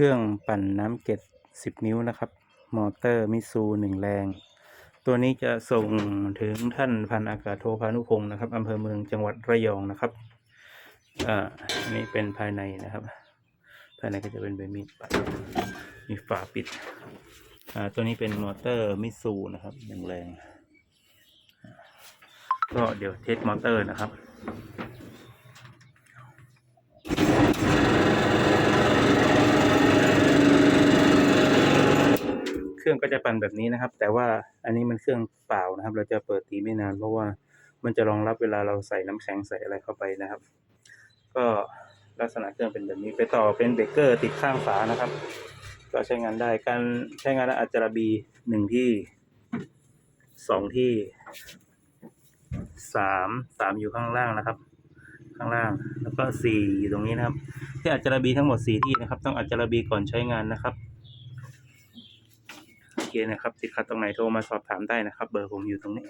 ครื่องปั่นน้ำเกล็ด10 นิ้วนะครับ มอเตอร์มิซูหนึ่งแรง ตัวนี้จะส่งถึงท่านพันอากาศโทพานุพงศ์นะครับอำเภอเมืองจังหวัดระยองนะครับอ่านนี่เป็นภายในนะครับ ภายในก็จะเป็นใบมีดปัดมีฝาปิดอ่าตัวนี้เป็นมอเตอร์มิซูนะครับหนึ่งแรง ก็เดี๋ยวเทสมอเตอร์นะครับ เค รื่องก็จะปั่นแบบนี้นะครับ แต่ว่าอันนี้มันเครื่องเปล่านะครับ เราจะเปิดตีไม่นาน เพราะว่ามันจะรองรับเวลาเราใส่น้ำแข็งใส่อะไรเข้าไปนะครับ ก็ลักษณะเครื่องเป็นแบบนี้ไปต่อเป็นเบเกอร์ติดข้างฝานะครับ ก็ใช้งานได้การใช้งานอาจจะระบีหนึ่งที่สองที่สามสามอยู่ข้างล่างนะครับ ข้างล่างแล้วก็สี่อยู่ตรงนี้นะครับ ที่อาจจะระบีทั้งหมดสี่ที่นะครับ ต้องอาจจะระบีก่อนใช้งานนะครับ เคนะครับ ติดขัดตรงไหนโทรมาสอบถามได้นะครับ เบอร์ผมอยู่ตรงนี้